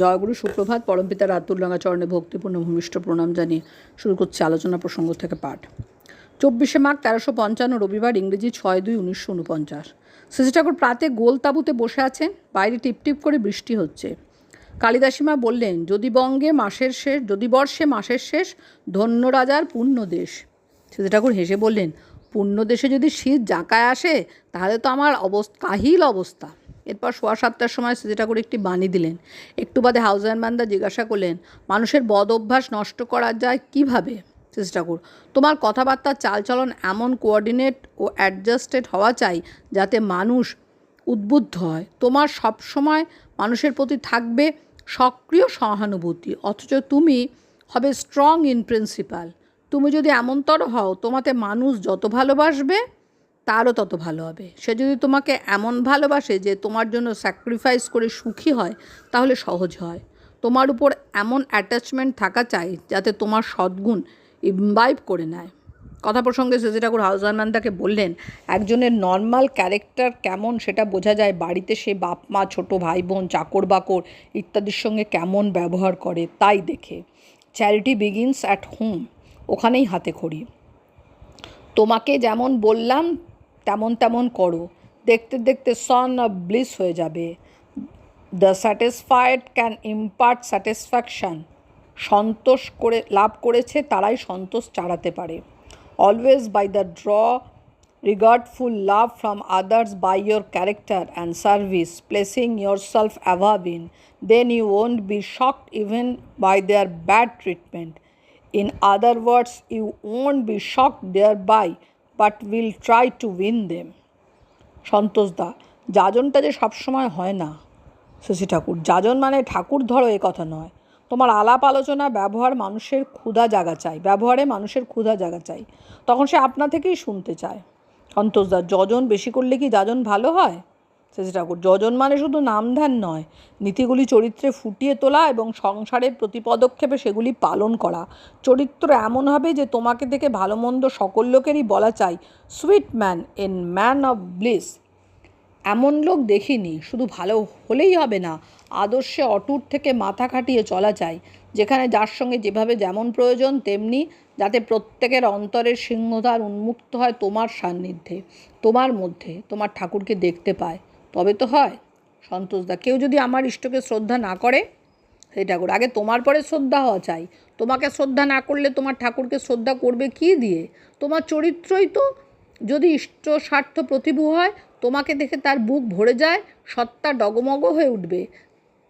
জয়গুরু সুপ্রভাত পরমপিতা রাতুল্লাঙ্গা চরণে ভক্তিপূর্ণ ভূমিষ্ঠ প্রণাম জানিয়ে শুরু করছে আলোচনা প্রসঙ্গ থেকে পাঠ। চব্বিশে মাঘ তেরোশো পঞ্চান্ন রবিবার ইংরেজি ছয় দুই উনিশশো উনপঞ্চাশ। শ্রী ঠাকুর প্রাতে গোল তাঁবুতে বসে আছেন, বাইরে টিপটিপ করে বৃষ্টি হচ্ছে। কালিদাসীমা বললেন, যদি বঙ্গে মাসের শেষ, যদি বর্ষে মাসের শেষ, ধন্য রাজার পূর্ণ দেশ। শ্রী ঠাকুর হেসে বললেন পূর্ণ দেশে যদি শীত জাকায় আসে, তাহলে তো আমার অবস্থা কাহিল অবস্থা। এরপর সোয়া সাতটার সময় শ্রী ঠাকুর একটি বাণী দিলেন। একটু বাদে হাউজানবান্দা জিজ্ঞাসা করলেন, মানুষের বদ অভ্যাস নষ্ট করা যায় কীভাবে? শ্রী ঠাকুর, তোমার কথাবার্তা, চালচলন এমন কোঅর্ডিনেট ও অ্যাডজাস্টেড হওয়া চাই যাতে মানুষ উদ্বুদ্ধ হয়। তোমার সব সময় মানুষের প্রতি থাকবে সক্রিয় সহানুভূতি, অথচ তুমি হবে স্ট্রং ইন প্রিন্সিপাল তুমি যদি এমনতর হও, তোমাতে মানুষ যত ভালোবাসবে তারও তত ভালো হবে। সে যদি তোমাকে এমন ভালোবাসে যে তোমার জন্য স্যাক্রিফাইস করে সুখী হয়, তাহলে সহজ হয়। তোমার উপর এমন অ্যাটাচমেন্ট থাকা চাই যাতে তোমার সদ্গুণ ইম্বাইব করে নেয়। কথা প্রসঙ্গে সেজে ঠাকুর হাউজানমান্দাকে বললেন, একজনের নর্মাল ক্যারেক্টার কেমন সেটা বোঝা যায় বাড়িতে সে বাপ, মা, ছোটো ভাই বোন চাকর বাকর ইত্যাদির সঙ্গে কেমন ব্যবহার করে, তাই দেখে। চ্যারিটি বিগিনস অ্যাট হোম ওখানেই হাতে খড়ি। তোমাকে যেমন বললাম তেমন তেমন করো। দেখতে দেখতে সন অফ ব্লিস হয়ে যাবে। The satisfied can impart satisfaction সন্তোষ করে লাভ করেছে তারাই সন্তোষ চাড়াতে পারে। Always by the draw regardful love from others by your character and service placing yourself above in then you won't be shocked even by their bad treatment In other words, you won't be shocked thereby, but will try to win them. Santosh দা, যাজনটা যে সবসময় হয় না, শশী ঠাকুর। যাজন মানে ঠাকুর ধরো এ কথা নয়। তোমার আলাপ আলোচনা, ব্যবহার মানুষের ক্ষুধা জাগা চাই। ব্যবহারে মানুষের ক্ষুধা জাগা চাই। তখন সে আপনা থেকেই শুনতে চায়। সন্তোষদা যজন বেশি করলে কি যাজন ভালো হয়? শশী ঠাকুর। যজন মানে শুধু নামধান নয়, নীতিগুলি চরিত্রে ফুটিয়ে তোলা এবং সংসারের প্রতি পদক্ষেপে সেগুলি পালন করা। চরিত্র এমন হবে যে তোমাকে দেখে ভালো মন্দ সকল লোকেরই বলা চাই sweet man an man of bliss এমন লোক দেখিনি, শুধু ভালো হলেই হবে না, আদর্শে অটুট থেকে মাথা খাটিয়ে চলা চাই, যেখানে যার সঙ্গে যেভাবে যেমন প্রয়োজন তেমনি যাতে প্রত্যেকের অন্তরের সিংহদ্বার উন্মুক্ত হয় তোমার সান্নিধ্যে, তোমার মধ্যে, তোমার ঠাকুরকে দেখতে পায়। তবে তো হয়। সন্তোষদা, কেউ যদি আমার ইষ্টকে শ্রদ্ধা না করে সেই ঠাকুর, আগে তোমার পরে শ্রদ্ধা হওয়া চাই। তোমাকে শ্রদ্ধা না করলে তোমার ঠাকুরকে শ্রদ্ধা করবে কি দিয়ে? তোমার চরিত্রই তো যদি ইষ্ট স্বার্থ প্রতিভূ হয়, তোমাকে দেখে তার বুক ভরে যায়, সত্তা ডগমগ হয়ে উঠবে।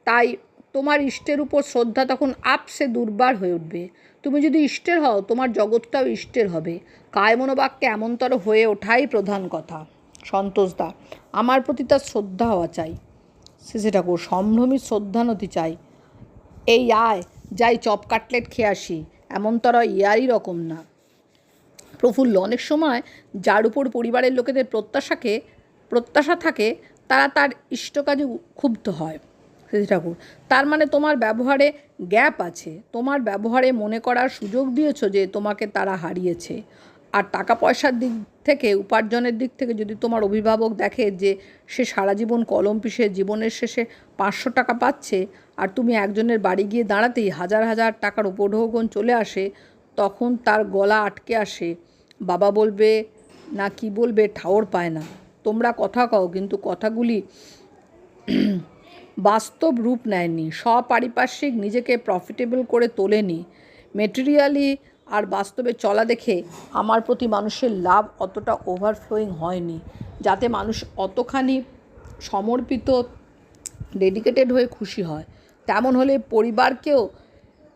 তাই তোমার ইষ্টের উপর শ্রদ্ধা তখন আপসে দুর্বার হয়ে উঠবে। তুমি যদি ইষ্টের হও, তোমার জগৎটাও ইষ্টের হবে। কায় মনোবাক্যে এমনতর হয়ে ওঠাই প্রধান কথা। সন্তোষদা আমার প্রতি তার শ্রদ্ধা হওয়া চাই শেষে ঠাকুর সম্ভ্রমী শ্রদ্ধানতি চাই। এই আয়, যাই চপ কাটলেট খেয়ে আসি, এমন তারা ইয়ারই রকম না। প্রফুল্ল অনেক সময় যার উপর পরিবারের লোকেদের প্রত্যাশাকে, প্রত্যাশা থাকে, তারা তার ইষ্ট কাজে ক্ষুব্ধ হয়। শ্রী ঠাকুর তার মানে তোমার ব্যবহারে গ্যাপ আছে। তোমার ব্যবহারে মনে করার সুযোগ দিয়েছ যে তোমাকে তারা হারিয়েছে। আর টাকা পয়সার দিক থেকে, উপার্জনের দিক থেকে যদি তোমার অভিভাবক দেখে যে সে সারা জীবন কলম পিষে জীবনের শেষে পাঁচশো টাকা পাচ্ছে আর তুমি একজনের বাড়ি গিয়ে দাঁড়াতেই হাজার হাজার টাকার উপঢৌকন চলে আসে, তখন তার গলা আটকে আসে। বাবা বলবে, না, কি বলবে? ঠাওর পায় না। তোমরা কথা কও, কিন্তু কথাগুলি বাস্তব রূপ নেয়নি। স্বপারিপার্শ্বিক নিজেকে প্রফিটেবল করে তোলেনি। মেটেরিয়ালি আর বাস্তবে চলা দেখে আমার প্রতি মানুষের লাভ অতটা ওভারফ্লোয়িং হয়নি। যাতে মানুষ অতখানি সমর্পিত ডেডিকেটেড হয়ে খুশি হয়। তেমন হলে পরিবারকেও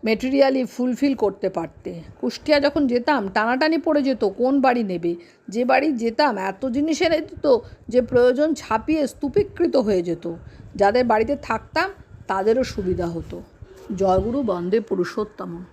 মেটেরিয়ালি ফুলফিল করতে পারতে। কুষ্টিয়া যখন যেতাম, টানাটানি পড়ে যেত কোন বাড়ি নেবে। যে বাড়ি যেতাম, এত জিনিস এনে দিত যে প্রয়োজন ছাপিয়ে স্তূপীকৃত হয়ে যেত। যাদের বাড়িতে থাকতাম, তাদেরও সুবিধা হতো। জয়গুরু বন্দে পুরুষোত্তম